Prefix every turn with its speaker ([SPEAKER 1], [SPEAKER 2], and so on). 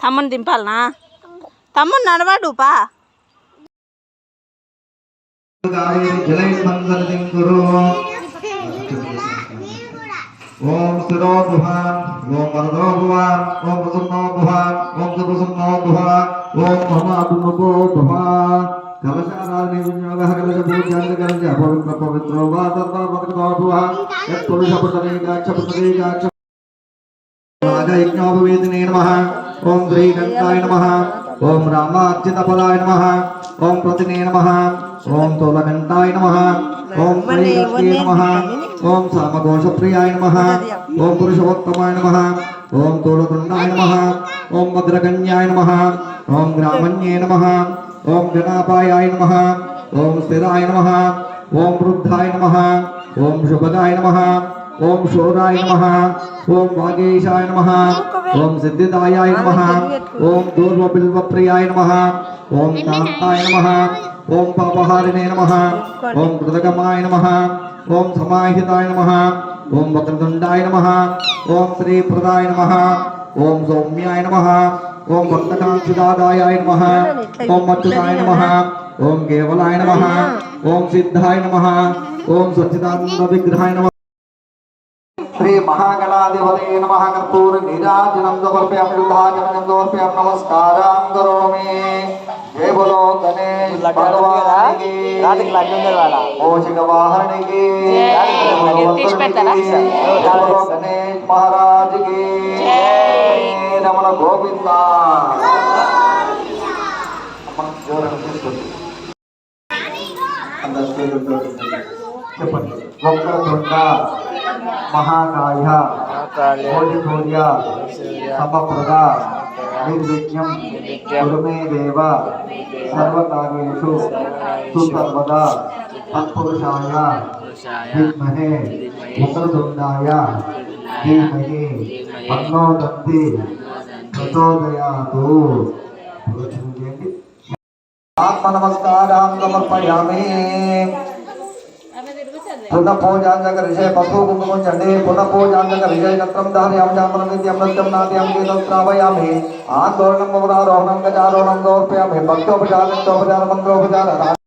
[SPEAKER 1] తమ్ముని దింపాలనా? తమ్ముని నడవాడు పా.
[SPEAKER 2] ఓం శిరో భువాన్ ఓం వరదో భువాన్ ఓం ప్రసన్నో భువాన్ ఓం సుప్రసన్నో భువాన్ ఓం మహాభిముఖో భువాన్ కలశారాన్ని వినియోగ కలశ పూజాన్ని పవిత్రో వా సర్వ పవిత్రో యత్ పురుష పురుషరేకాక్ష పురుషరేకాక్ష రాజయజ్ఞోపవేదినే నమ ఓం శ్రీకంఠాయ నమ ఓం రామార్చితపదాయ నమ ఓం ప్రతినే నమ ఓం తులకంఠాయ నమ ఓం శ్రీకృష్ణే నమ ఓం సామఘోషప్రియాయ నమ ఓం పురుషోత్తమాయ నమ ఓం తోళతుండాయ నమ ఓం భద్రకన్యాయ నమ ఓం గ్రామణ్యే నమ ఓం గణాపాయాయ నమ ఓం స్థిరాయ నమ ఓం వృద్ధాయ నమ ఓం శుభదాయ నమ ఓం శూరాయ నమ ఓం వాగేశాయ నమ ఓం సిద్ధిదాయాయ నమ ఓం దూర్వబిల్వప్రియాయ నమ ఓం కాంతాయ నమ ఓం పాపహారిణే నమ ఓం కృతకమాయ నమ ఓం సమాహితాయ నమ ఓం వక్రతుండాయ నమ ఓం శ్రీప్రదాయ నమ ఓం సౌమ్యాయ నమ ఓం భక్తకాంక్షిదాదాయాయ నమ ఓం మచ్చుతాయ నమ ఓం కేవలాయ నమ ఓం సిద్ధాయ నమ ఓం సచ్చిదానంద విగ్రహాయ నమ. శ్రీ మహాగణాధిపతే నమ కర్పూర నీరాజనం సమర్ప్యాం యుద్ధాజనం సమర్ప్యాం నమస్కారం కరోమి. జయ బలో గణేష్ భగవానికి. మోషిక వాహనికి. గణేష్ మహారాజుకి. గోవింద అమ్మ, జోరంగా తీసుకోండి. అందరూ చేతులతో చెప్పండి వక్రతుండ మహాకాయ మోదిసూర్య సమప్రద నిర్విఘ్నం గురుమే దేవ సర్వకార్యేషు సుసర్వదా తత్పురుషాయ విద్మహే వక్రతుండాయ ధీమహి తన్నో దంతి ప్రచోదయాతు చేయండి. ఆత్మ నమస్కారం సమర్పయామి పునః పూజాంజకరిషే పశు కుంకుమం చండే. పునః నత్రం ధారయాం చామరం నిత్యం నృత్యం నాట్యం గీతం శ్రావయామి. ఆందోళనం మౌనారోహణం గజారోహణం సమర్పయామి. భక్తోపచారం మంత్రోపచార